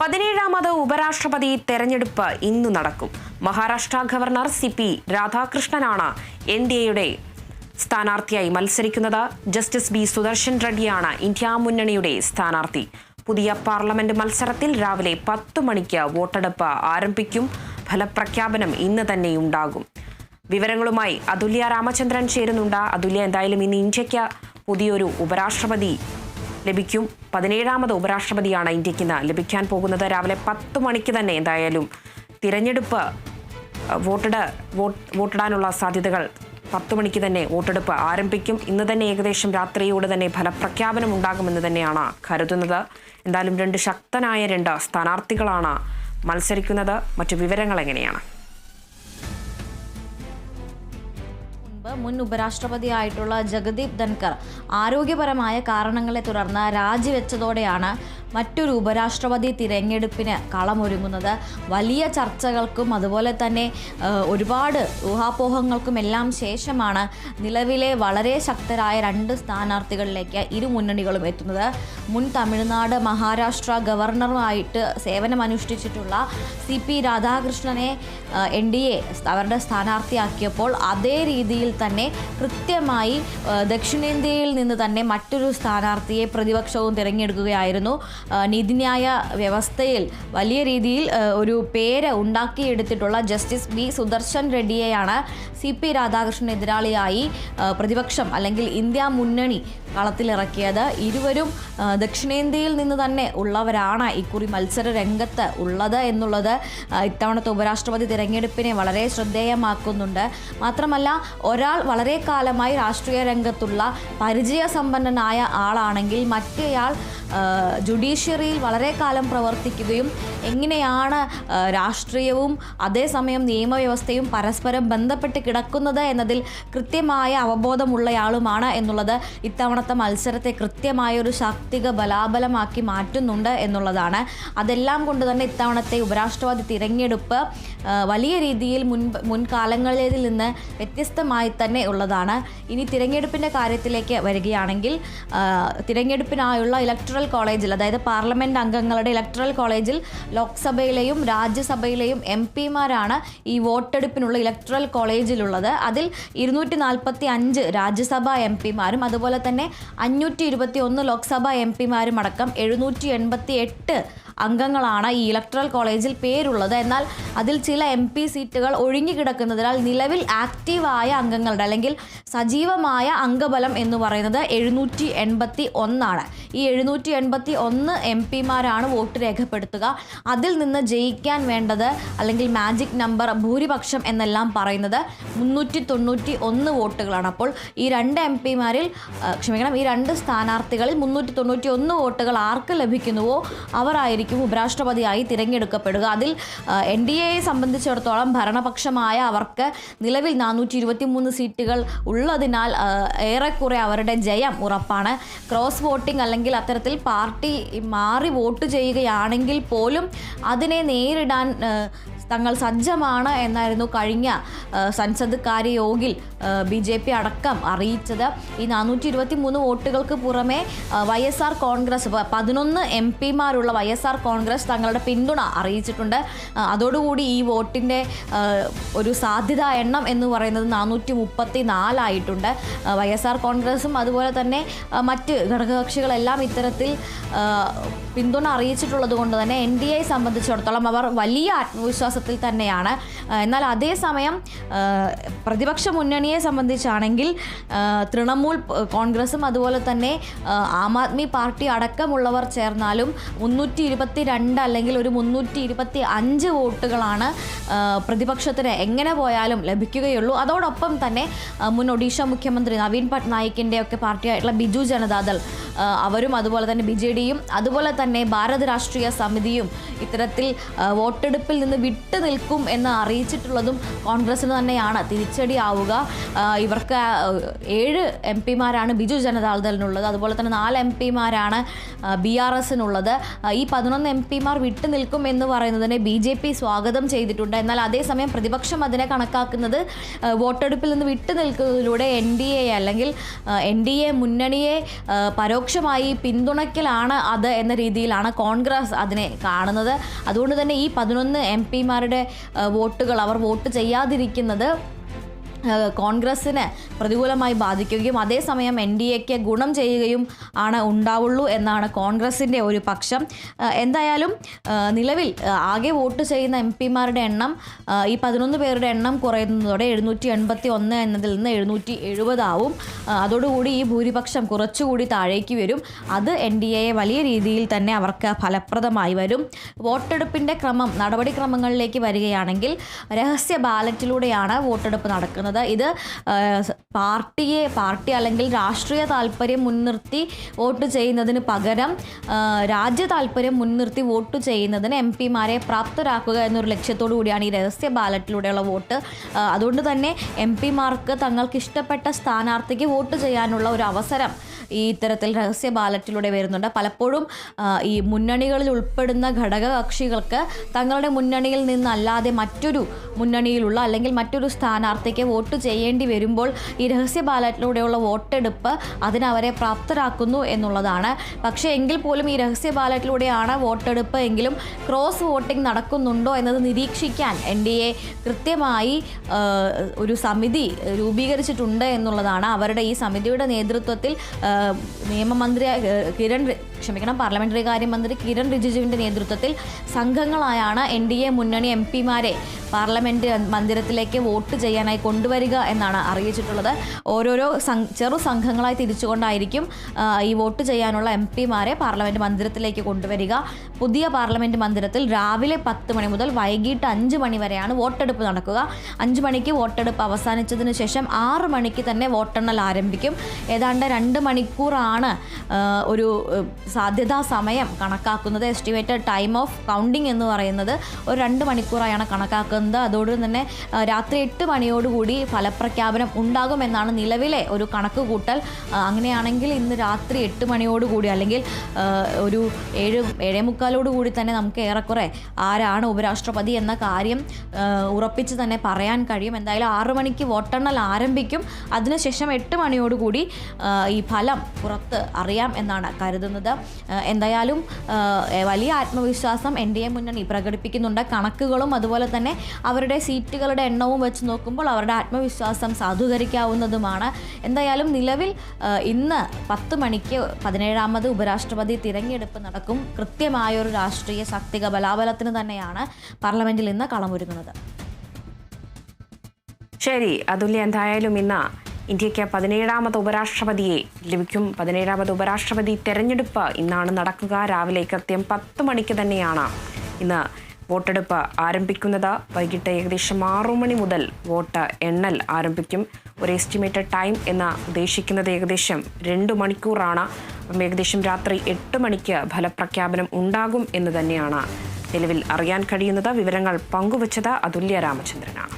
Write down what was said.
പതിനേഴാമത് ഉപരാഷ്ട്രപതി തെരഞ്ഞെടുപ്പ് ഇന്ന് നടക്കും. മഹാരാഷ്ട്ര ഗവർണർ സി പി രാധാകൃഷ്ണനാണ് എൻ ഡി എയുടെ സ്ഥാനാർത്ഥിയായി മത്സരിക്കുന്നത്. ജസ്റ്റിസ് ബി സുദർശൻ റെഡ്ഡിയാണ് ഇന്ത്യ മുന്നണിയുടെ സ്ഥാനാർത്ഥി. പുതിയ പാർലമെന്റ് മത്സരത്തിൽ രാവിലെ പത്ത് മണിക്ക് വോട്ടെടുപ്പ് ആരംഭിക്കും. ഫലപ്രഖ്യാപനം ഇന്ന് തന്നെയുണ്ടാകും വിവരങ്ങളുമായി അതുല്യ രാമചന്ദ്രൻ ചേരുന്നുണ്ട്. അതുല്യ എന്തായാലും ഇന്ന് ഇന്ത്യയ്ക്ക് പുതിയൊരു ഉപരാഷ്ട്രപതി ലഭിക്കും. പതിനേഴാമത് ഉപരാഷ്ട്രപതിയാണ് ഇന്ത്യയ്ക്ക് ഇന്ന് ലഭിക്കാൻ പോകുന്നത്. രാവിലെ പത്ത് മണിക്ക് തന്നെ എന്തായാലും തിരഞ്ഞെടുപ്പ് വോട്ടിട വോട്ട് വോട്ടിടാനുള്ള സാധ്യതകൾ പത്ത് മണിക്ക് തന്നെ വോട്ടെടുപ്പ് ആരംഭിക്കും. ഇന്ന് തന്നെ ഏകദേശം രാത്രിയോടെ തന്നെ ഫലപ്രഖ്യാപനം ഉണ്ടാകുമെന്ന് തന്നെയാണ് കരുതുന്നത്. എന്തായാലും രണ്ട് ശക്തനായ രണ്ട് സ്ഥാനാർത്ഥികളാണ് മത്സരിക്കുന്നത്. മറ്റു വിവരങ്ങൾ എങ്ങനെയാണ്? മുൻ ഉപരാഷ്ട്രപതിയായിട്ടുള്ള ജഗദീപ് ധൻകർ ആരോഗ്യപരമായ കാരണങ്ങളെ തുടർന്ന് രാജിവെച്ചതോടെയാണ് മറ്റൊരു ഉപരാഷ്ട്രപതി തിരഞ്ഞെടുപ്പിന് കളമൊരുങ്ങുന്നത്. വലിയ ചർച്ചകൾക്കും അതുപോലെ തന്നെ ഒരുപാട് ഊഹാപോഹങ്ങൾക്കും എല്ലാം ശേഷമാണ് നിലവിലെ വളരെ ശക്തരായ രണ്ട് സ്ഥാനാർത്ഥികളിലേക്ക് ഇരു മുന്നണികളും എത്തുന്നത്. മുൻ തമിഴ്നാട് മഹാരാഷ്ട്ര ഗവർണറുമായിട്ട് സേവനമനുഷ്ഠിച്ചിട്ടുള്ള സി പി രാധാകൃഷ്ണനെ എൻ ഡി എ അവരുടെ സ്ഥാനാർത്ഥിയാക്കിയപ്പോൾ അതേ രീതിയിൽ തന്നെ കൃത്യമായി ദക്ഷിണേന്ത്യയിൽ നിന്ന് തന്നെ മറ്റൊരു സ്ഥാനാർത്ഥിയെ പ്രതിപക്ഷവും തിരഞ്ഞെടുക്കുകയായിരുന്നു. നീതിന്യായ വ്യവസ്ഥയിൽ വലിയ രീതിയിൽ ഒരു പേര് ഉണ്ടാക്കിയെടുത്തിട്ടുള്ള ജസ്റ്റിസ് ബി സുദർശൻ റെഡ്ഡിയെയാണ് സി പി രാധാകൃഷ്ണൻ എതിരാളിയായി പ്രതിപക്ഷം അല്ലെങ്കിൽ ഇന്ത്യ മുന്നണി കളത്തിലിറക്കിയത്. ഇരുവരും ദക്ഷിണേന്ത്യയിൽ നിന്ന് തന്നെ ഉള്ളവരാണ് ഇക്കുറി മത്സര രംഗത്ത് ഉള്ളത് എന്നുള്ളത് ഇത്തവണത്തെ ഉപരാഷ്ട്രപതി തിരഞ്ഞെടുപ്പിനെ വളരെ ശ്രദ്ധേയമാക്കുന്നുണ്ട്. മാത്രമല്ല ഒരാൾ വളരെ കാലമായി രാഷ്ട്രീയ രംഗത്തുള്ള പരിചയ സമ്പന്നനായ ആളാണെങ്കിൽ മറ്റേയാൾ ജുഡീഷ്യറിയിൽ വളരെ കാലം പ്രവർത്തിക്കുകയും എങ്ങനെയാണ് രാഷ്ട്രീയവും അതേസമയം നിയമവ്യവസ്ഥയും പരസ്പരം ബന്ധപ്പെട്ട് കിടക്കുന്നത് എന്നതിൽ കൃത്യമായ അവബോധമുള്ളയാളുമാണ് എന്നുള്ളത് ഇത്തവണത്തെ മത്സരത്തെ കൃത്യമായൊരു ശാക്തിക ബലാബലമാക്കി മാറ്റുന്നുണ്ട് എന്നുള്ളതാണ്. അതെല്ലാം കൊണ്ട് തന്നെ ഇത്തവണത്തെ ഉപരാഷ്ട്രവാദി തിരഞ്ഞെടുപ്പ് വലിയ രീതിയിൽ മുൻ മുൻകാലങ്ങളിൽ നിന്ന് വ്യത്യസ്തമായി തന്നെ ഉള്ളതാണ്. ഇനി തിരഞ്ഞെടുപ്പിന്റെ കാര്യത്തിലേക്ക് വരികയാണെങ്കിൽ തിരഞ്ഞെടുപ്പിനായുള്ള തിരഞ്ഞെടുപ്പിനായുള്ള ഇലക്ട്രൽ കോളേജിൽ അതായത് പാർലമെന്റ് അംഗങ്ങളുടെ ഇലക്ട്രൽ കോളേജിൽ ലോക്സഭയിലെയും രാജ്യസഭയിലെയും എം പിമാരാണ് ഈ വോട്ടെടുപ്പിനുള്ള ഇലക്ട്രൽ കോളേജിലുള്ളത്. അതിൽ ഇരുന്നൂറ്റി നാൽപ്പത്തി അഞ്ച് രാജ്യസഭാ എം പിമാരും അതുപോലെ തന്നെ അഞ്ഞൂറ്റി ഇരുപത്തി ഒന്ന് ലോക്സഭാ എം പിമാരും അടക്കം എഴുന്നൂറ്റി എൺപത്തി എട്ട് അംഗങ്ങളാണ് ഈ ഇലക്ട്രൽ കോളേജിൽ പേരുള്ളത്. എന്നാൽ അതിൽ ചില എം പി സീറ്റുകൾ ഒഴിഞ്ഞുകിടക്കുന്നതിനാൽ നിലവിൽ ആക്റ്റീവായ അംഗങ്ങളുടെ അല്ലെങ്കിൽ സജീവമായ അംഗബലം എന്ന് പറയുന്നത് എഴുന്നൂറ്റി എൺപത്തി ഒന്നാണ് ഈ എഴുന്നൂറ്റി എൺപത്തി ഒന്ന് എം പിമാരാണ് വോട്ട് രേഖപ്പെടുത്തുക. അതിൽ നിന്ന് ജയിക്കാൻ വേണ്ടത് അല്ലെങ്കിൽ മാജിക് നമ്പർ ഭൂരിപക്ഷം എന്നെല്ലാം പറയുന്നത് മുന്നൂറ്റി തൊണ്ണൂറ്റി ഒന്ന് വോട്ടുകളാണ്. അപ്പോൾ ഈ രണ്ട് എം പിമാരിൽ ക്ഷമിക്കണം ഈ രണ്ട് സ്ഥാനാർത്ഥികളിൽ മുന്നൂറ്റി തൊണ്ണൂറ്റി ഒന്ന് വോട്ടുകൾ ആർക്ക് ലഭിക്കുന്നുവോ? അവരായിരിക്കും ഉപരാഷ്ട്രപതിയായി തിരഞ്ഞെടുക്കപ്പെടുക. അതിൽ എൻ ഡി എയെ സംബന്ധിച്ചിടത്തോളം ഭരണപക്ഷമായ അവർക്ക് നിലവിൽ നാനൂറ്റി ഇരുപത്തി മൂന്ന് സീറ്റുകൾ ഉള്ളതിനാൽ ഏറെക്കുറെ അവരുടെ ജയം ഉറപ്പാണ്. ക്രോസ് വോട്ടിംഗ് അല്ലെങ്കിൽ അത്തരത്തിൽ പാർട്ടി മാറി വോട്ട് ചെയ്യുകയാണെങ്കിൽ പോലും അതിനെ നേരിടാൻ തങ്ങൾ സജ്ജമാണ് എന്നായിരുന്നു കഴിഞ്ഞ ആ, സൻസദ് കാര്യയോഗിൽ ബി ജെ പി അടക്കം അറിയിച്ചത്. ഈ നാനൂറ്റി ഇരുപത്തി മൂന്ന് വോട്ടുകൾക്ക് പുറമെ വൈ എസ് ആർ കോൺഗ്രസ് പതിനൊന്ന് എം പിമാരുള്ള വൈ എസ് ആർ കോൺഗ്രസ് തങ്ങളുടെ പിന്തുണ അറിയിച്ചിട്ടുണ്ട്. അതോടുകൂടി ഈ വോട്ടിന്റെ ഒരു സാധ്യത എണ്ണം എന്ന് പറയുന്നത് നാനൂറ്റി മുപ്പത്തി നാലായിട്ടുണ്ട് വൈ എസ് ആർ കോൺഗ്രസും അതുപോലെ തന്നെ മറ്റ് ഘടകകക്ഷികളെല്ലാം ഇത്തരത്തിൽ പിന്തുണ അറിയിച്ചിട്ടുള്ളത് കൊണ്ട് തന്നെ എൻ ഡി എ സംബന്ധിച്ചിടത്തോളം അവർ വലിയ ആത്മവിശ്വാസത്തിൽ തന്നെയാണ്. എന്നാൽ അതേസമയം പ്രതിപക്ഷ മുന്നണിയെ സംബന്ധിച്ചാണെങ്കിൽ തൃണമൂൽ കോൺഗ്രസും അതുപോലെ തന്നെ ആം ആദ്മി പാർട്ടി അടക്കമുള്ളവർ ചേർന്നാലും മുന്നൂറ്റി ഇരുപത്തി രണ്ട് അല്ലെങ്കിൽ ഒരു മുന്നൂറ്റി ഇരുപത്തി അഞ്ച് വോട്ടുകളാണ് പ്രതിപക്ഷത്തിന് എങ്ങനെ പോയാലും ലഭിക്കുകയുള്ളൂ. അതോടൊപ്പം തന്നെ മുൻ ഒഡീഷ മുഖ്യമന്ത്രി നവീൻ പട്നായിക്കിന്റെ ഒക്കെ പാർട്ടിയായിട്ടുള്ള ബിജു ജനതാദൾ അവരും അതുപോലെ തന്നെ ബി ജെ ഡിയും അതുപോലെ തന്നെ ഭാരത് രാഷ്ട്രീയ സമിതിയും ഇത്തരത്തിൽ വോട്ടെടുപ്പിൽ നിന്ന് വിട്ടു വിട്ടു നിൽക്കും എന്ന് അറിയിച്ചിട്ടുള്ളതും കോൺഗ്രസിന് തന്നെയാണ്. തിരിച്ചടിയാവുക. ഇവർക്ക് ഏഴ് എം പിമാരാണ് ബിജു ജനതാദളിനുള്ളത്. അതുപോലെ തന്നെ നാല് എം പിമാരാണ് ബി ആർ എസിനുള്ളത്. ഈ പതിനൊന്ന് എം പിമാർ വിട്ടു നിൽക്കും എന്ന് പറയുന്നതിനെ ബി ജെ പി സ്വാഗതം ചെയ്തിട്ടുണ്ട്. എന്നാൽ അതേസമയം പ്രതിപക്ഷം അതിനെ കണക്കാക്കുന്നത് വോട്ടെടുപ്പിൽ നിന്ന് വിട്ടു നിൽക്കുന്നതിലൂടെ എൻ ഡി എ അല്ലെങ്കിൽ എൻ ഡി എ മുന്നണിയെ പരോക്ഷമായി പിന്തുണയ്ക്കലാണ് അത് എന്ന രീതിയിലാണ് കോൺഗ്രസ് അതിനെ കാണുന്നത്. അതുകൊണ്ട് തന്നെ ഈ പതിനൊന്ന് എം വോട്ടുകൾ അവർ വോട്ട് ചെയ്യാതിരിക്കുന്നത് കോൺഗ്രസ്സിന് പ്രതികൂലമായി ബാധിക്കുകയും അതേസമയം എൻ ഡി എക്ക് ഗുണം ചെയ്യുകയും ആണ് ഉണ്ടാവുള്ളൂ എന്നാണ് കോൺഗ്രസിന്റെ ഒരു പക്ഷം. എന്തായാലും നിലവിൽ ആകെ വോട്ട് ചെയ്യുന്ന എം പിമാരുടെ എണ്ണം ഈ പതിനൊന്ന് പേരുടെ എണ്ണം കുറയുന്നതോടെ എഴുന്നൂറ്റി എൺപത്തി ഒന്ന് എന്നതിൽ നിന്ന് എഴുന്നൂറ്റി എഴുപതാവും അതോടുകൂടി ഈ ഭൂരിപക്ഷം കുറച്ചുകൂടി താഴേക്ക് വരും. അത് എൻ ഡി എയെ വലിയ രീതിയിൽ തന്നെ അവർക്ക് ഫലപ്രദമായി വരും. വോട്ടെടുപ്പിന്റെ ക്രമം നടപടിക്രമങ്ങളിലേക്ക് വരികയാണെങ്കിൽ രഹസ്യ ബാലറ്റിലൂടെയാണ് വോട്ടെടുപ്പ് നടക്കുന്നത്. ഇത് പാർട്ടിയെ പാർട്ടി അല്ലെങ്കിൽ രാഷ്ട്രീയ താല്പര്യം മുൻനിർത്തി വോട്ട് ചെയ്യുന്നതിന് പകരം രാജ്യ താല്പര്യം മുൻനിർത്തി വോട്ട് ചെയ്യുന്നതിന് എം പിമാരെ പ്രാപ്തരാക്കുക എന്നൊരു ലക്ഷ്യത്തോടു കൂടിയാണ് ഈ രഹസ്യ ബാലറ്റിലൂടെയുള്ള വോട്ട്. അതുകൊണ്ട് തന്നെ എം പിമാർക്ക് തങ്ങൾക്ക് ഇഷ്ടപ്പെട്ട സ്ഥാനാർത്ഥിക്ക് വോട്ട് ചെയ്യാനുള്ള ഒരു അവസരം ഈ ഇത്തരത്തിൽ രഹസ്യ ബാലറ്റിലൂടെ വരുന്നുണ്ട്. പലപ്പോഴും ഈ മുന്നണികളിൽ ഉൾപ്പെടുന്ന ഘടകകക്ഷികൾക്ക് തങ്ങളുടെ മുന്നണിയിൽ നിന്നല്ലാതെ മറ്റൊരു മുന്നണിയിലുള്ള അല്ലെങ്കിൽ മറ്റൊരു സ്ഥാനാർത്ഥിക്ക് വോട്ട് ചെയ്യേണ്ടി വരുമ്പോൾ ഈ രഹസ്യ ബാലറ്റിലൂടെയുള്ള വോട്ടെടുപ്പ് അതിനവരെ പ്രാപ്തരാക്കുന്നു എന്നുള്ളതാണ്. പക്ഷേ എങ്കിൽ പോലും ഈ രഹസ്യ ബാലറ്റിലൂടെയാണ് വോട്ടെടുപ്പ് എങ്കിലും ക്രോസ് വോട്ടിംഗ് നടക്കുന്നുണ്ടോ എന്നത് നിരീക്ഷിക്കാൻ എൻ ഡി എ കൃത്യമായി ഒരു സമിതി രൂപീകരിച്ചിട്ടുണ്ട് എന്നുള്ളതാണ് അവരുടെ ഈ സമിതിയുടെ നേതൃത്വത്തിൽ നിയമമന്ത്രി കിരൺ ക്ഷമിക്കണം പാർലമെന്ററി കാര്യമന്ത്രി കിരൺ റിജിജുവിന്റെ നേതൃത്വത്തിൽ സംഘങ്ങളായാണ് എൻ ഡി എ മുന്നണി എം പിമാരെ പാർലമെന്റ് മന്ദിരത്തിലേക്ക് വോട്ട് ചെയ്യാനായി കൊണ്ടുവരിക എന്നാണ് അറിയിച്ചിട്ടുള്ളത്. ഓരോരോ ചെറു സംഘങ്ങളായി തിരിച്ചുകൊണ്ടായിരിക്കും ഈ വോട്ട് ചെയ്യാനുള്ള എം പിമാരെ പാർലമെന്റ് മന്ദിരത്തിലേക്ക് കൊണ്ടുവരിക. പുതിയ പാർലമെന്റ് മന്ദിരത്തിൽ രാവിലെ പത്ത് മണി മുതൽ വൈകിട്ട് അഞ്ച് മണി വരെയാണ് വോട്ടെടുപ്പ് നടക്കുക. അഞ്ച് മണിക്ക് വോട്ടെടുപ്പ് അവസാനിച്ചതിന് ശേഷം ആറ് മണിക്ക് തന്നെ വോട്ടെണ്ണൽ ആരംഭിക്കും. ഏതാണ്ട് രണ്ട് മണിക്കൂറാണ് ഒരു സാധ്യതാ സമയം കണക്കാക്കുന്നത്. എസ്റ്റിമേറ്റഡ് ടൈം ഓഫ് കൗണ്ടിങ് എന്ന് പറയുന്നത് ഒരു രണ്ട് മണിക്കൂറായാണ് കണക്കാക്കുന്നത്. അതോട് തന്നെ ആ, രാത്രി എട്ട് മണിയോടുകൂടി ഫലപ്രഖ്യാപനം ഉണ്ടാകുമെന്നാണ് നിലവിലെ ഒരു കണക്ക് കൂട്ടൽ അങ്ങനെയാണെങ്കിൽ ഇന്ന് രാത്രി എട്ട് മണിയോടുകൂടി അല്ലെങ്കിൽ ഒരു ഏഴ് ഏഴേ മുക്കാലോടുകൂടി തന്നെ നമുക്ക് ഏറെക്കുറെ ആരാണ് ഉപരാഷ്ട്രപതി എന്ന കാര്യം ഉറപ്പിച്ച് തന്നെ പറയാൻ കഴിയും. എന്തായാലും ആറു മണിക്ക് വോട്ടെണ്ണൽ ആരംഭിക്കും. അതിനുശേഷം എട്ട് മണിയോടുകൂടി ഈ ഫലം പുറത്ത് അറിയാം എന്നാണ് കരുതുന്നത്. എന്തായാലും വലിയ ആത്മവിശ്വാസം എൻ ഡി എ മുന്നണി പ്രകടിപ്പിക്കുന്നുണ്ട്. കണക്കുകളും അതുപോലെ തന്നെ അവരുടെ സീറ്റുകളുടെ എണ്ണവും വെച്ച് നോക്കുമ്പോൾ അവരുടെ ആത്മവിശ്വാസം സാധൂകരിക്കാവുന്നതുമാണ്. എന്തായാലും നിലവിൽ ഇന്ന് പത്ത് മണിക്ക് പതിനേഴാമത് ഉപരാഷ്ട്രപതി തിരഞ്ഞെടുപ്പ് നടക്കും. കൃത്യമായൊരു രാഷ്ട്രീയ ശക്തിക ബലാബലത്തിന് തന്നെയാണ് പാർലമെന്റിൽ ഇന്ന് കളമൊരുങ്ങുന്നത്. ശരി അതുല്യ എന്തായാലും ഇന്ന് ഇന്ത്യയ്ക്ക് പതിനേഴാമത് ഉപരാഷ്ട്രപതിയെ ലഭിക്കും. പതിനേഴാമത് ഉപരാഷ്ട്രപതി തെരഞ്ഞെടുപ്പ് ഇന്നാണ് നടക്കുക. രാവിലെ കൃത്യം പത്ത് മണിക്ക് തന്നെയാണ് ഇന്ന് വോട്ടെടുപ്പ് ആരംഭിക്കുന്നത് വൈകിട്ട് ഏകദേശം ആറു മണി മുതൽ വോട്ട് എണ്ണൽ ആരംഭിക്കും. ഒരു എസ്റ്റിമേറ്റഡ് ടൈം എന്ന് ഉദ്ദേശിക്കുന്നത് ഏകദേശം രണ്ട് മണിക്കൂറാണ്. അപ്പം ഏകദേശം രാത്രി എട്ട് മണിക്ക് ഫലപ്രഖ്യാപനം ഉണ്ടാകും എന്ന് തന്നെയാണ് നിലവിൽ അറിയാൻ കഴിയുന്നത്. വിവരങ്ങൾ പങ്കുവച്ചത് അതുല്യ രാമചന്ദ്രനാണ്.